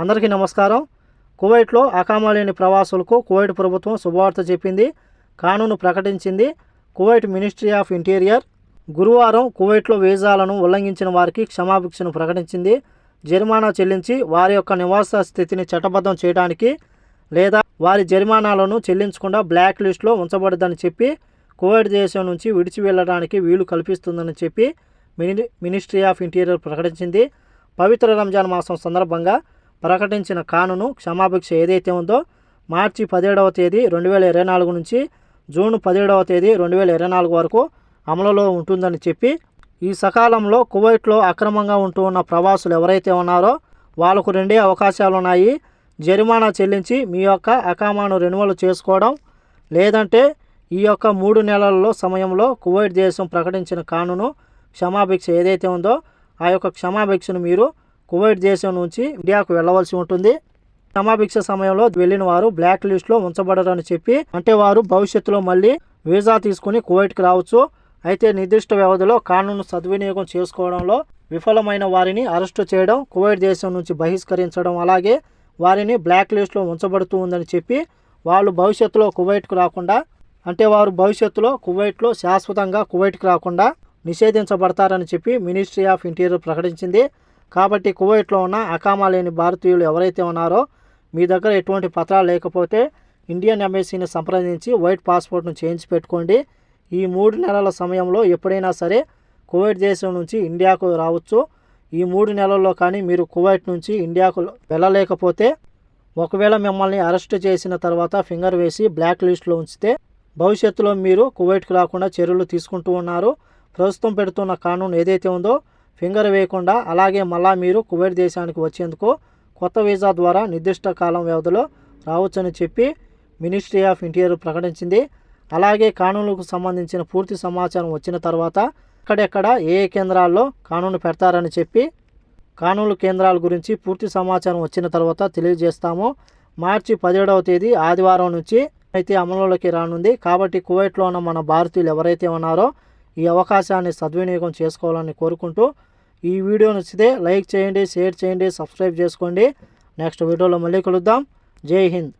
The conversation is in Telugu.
అందరికీ నమస్కారం. కువైట్లో అకామలేని ప్రవాసులకు కువైట్ ప్రభుత్వం శుభవార్త చెప్పింది కానూను ప్రకటించింది. కువైట్ మినిస్ట్రీ ఆఫ్ ఇంటీరియర్ గురువారం కువైట్లో వీజాలను ఉల్లంఘించిన వారికి క్షమాభిక్షను ప్రకటించింది. జరిమానా చెల్లించి వారి యొక్క నివాస స్థితిని చట్టబద్ధం చేయడానికి లేదా వారి జరిమానాలను చెల్లించకుండా బ్లాక్ లిస్ట్లో ఉంచబడదని చెప్పి కువైట్ దేశం నుంచి విడిచి వెళ్ళడానికి వీలు కల్పిస్తుందని చెప్పి మిని మినిస్ట్రీ ఆఫ్ ఇంటీరియర్ ప్రకటించింది. పవిత్ర రంజాన్ మాసం సందర్భంగా ప్రకటించిన కానును క్షమాభిక్ష ఏదైతే ఉందో మార్చి పదిహేడవ తేదీ రెండు వేల ఇరవై నాలుగు నుంచి జూన్ పదిహేడవ తేదీ రెండు వేల ఇరవై నాలుగు వరకు అమలులో ఉంటుందని చెప్పి ఈ సకాలంలో కువైట్లో అక్రమంగా ఉంటూ ఉన్న ప్రవాసులు ఎవరైతే ఉన్నారో వాళ్ళకు రెండే అవకాశాలు ఉన్నాయి. జరిమానా చెల్లించి మీ యొక్క అకామాను రెన్యువల్ చేసుకోవడం లేదంటే ఈ యొక్క మూడు నెలల్లో సమయంలో కువైట్ దేశం ప్రకటించిన కానును క్షమాభిక్ష ఏదైతే ఉందో ఆ యొక్క క్షమాభిక్షను మీరు కువైట్ దేశం నుంచి ఇండియాకు వెళ్ళవలసి ఉంటుంది. క్షమాభిక్ష సమయంలో వెళ్ళిన వారు బ్లాక్ లిస్ట్లో ఉంచబడరని చెప్పి అంటే వారు భవిష్యత్తులో మళ్ళీ వీసా తీసుకుని కువైట్కి రావచ్చు. అయితే నిర్దిష్ట వ్యవధిలో కానూను సద్వినియోగం చేసుకోవడంలో విఫలమైన వారిని అరెస్టు చేయడం కువైట్ దేశం నుంచి బహిష్కరించడం అలాగే వారిని బ్లాక్ లిస్ట్లో ఉంచబడుతూ ఉందని చెప్పి వాళ్ళు భవిష్యత్తులో కువైట్కు రాకుండా అంటే వారు భవిష్యత్తులో కువైట్లో శాశ్వతంగా కువైట్కి రాకుండా నిషేధించబడతారని చెప్పి మినిస్ట్రీ ఆఫ్ ఇంటీరియర్ ప్రకటించింది. కాబట్టి కువైట్లో ఉన్న అకామా లేని భారతీయులు ఎవరైతే ఉన్నారో మీ దగ్గర ఎటువంటి పత్రాలు లేకపోతే ఇండియన్ ఎంబసీని సంప్రదించి వైట్ పాస్పోర్ట్ను చేయించి పెట్టుకోండి. ఈ మూడు నెలల సమయంలో ఎప్పుడైనా సరే కువైట్ దేశం నుంచి ఇండియాకు రావచ్చు. ఈ మూడు నెలల్లో కానీ మీరు కువైట్ నుంచి ఇండియాకు వెళ్ళలేకపోతే ఒకవేళ మిమ్మల్ని అరెస్ట్ చేసిన తర్వాత ఫింగర్ వేసి బ్లాక్ లిస్ట్లో ఉంచితే భవిష్యత్తులో మీరు కువైట్కి రాకుండా చర్యలు తీసుకుంటూ ఉన్నారు. ప్రస్తుతం పెడుతున్న కానూన్ ఏదైతే ఉందో ఫింగర్ వేయకుండా అలాగే మళ్ళా మీరు కువైట్ దేశానికి వచ్చేందుకు కొత్త వీసా ద్వారా నిర్దిష్ట కాలం వ్యవధిలో రావచ్చని చెప్పి మినిస్ట్రీ ఆఫ్ ఇంటీరియర్ ప్రకటించింది. అలాగే కానూనులకు సంబంధించిన పూర్తి సమాచారం వచ్చిన తర్వాత ఎక్కడెక్కడ ఏ ఏ కేంద్రాల్లో కానూను పెడతారని చెప్పి కానూలు కేంద్రాల గురించి పూర్తి సమాచారం వచ్చిన తర్వాత తెలియజేస్తాము. మార్చి పదిహేడవ తేదీ ఆదివారం నుంచి అయితే అమలులోకి రానుంది. కాబట్టి కువైట్లో ఉన్న మన భారతీయులు ఎవరైతే ఉన్నారో ఈ అవకాశాన్ని సద్వినియోగం చేసుకోవాలని కోరుకుంటూ ఈ వీడియో నచ్చితే లైక్ చేయండి షేర్ చేయండి సబ్స్క్రైబ్ చేసుకోండి. నెక్స్ట్ వీడియోలో మళ్ళీ కలుద్దాం. జై హింద్.